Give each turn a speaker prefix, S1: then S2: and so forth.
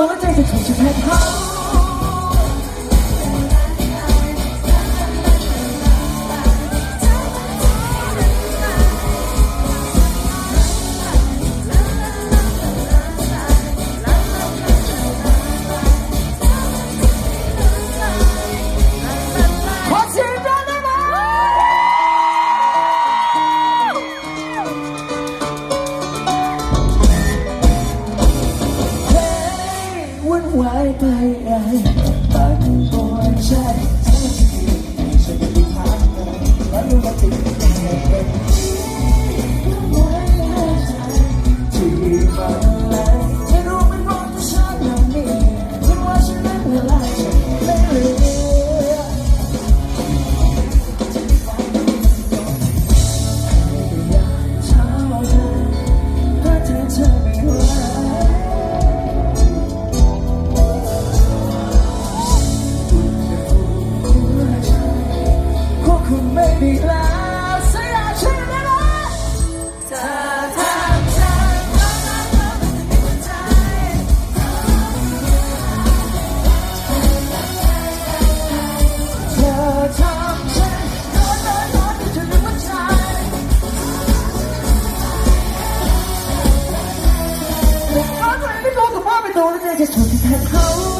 S1: 我们这的憋佬仔脖 ไว้ไป
S2: ไห
S1: นปากตัวใจ อีกแล้วสยามชื่อได้ไห
S2: เธอทำฉันรักรักรักมันจะมีหัวใจ
S1: เธอทำฉันโดโดนโดมก็ไม่รู้กับพ่จะชวนที่เขา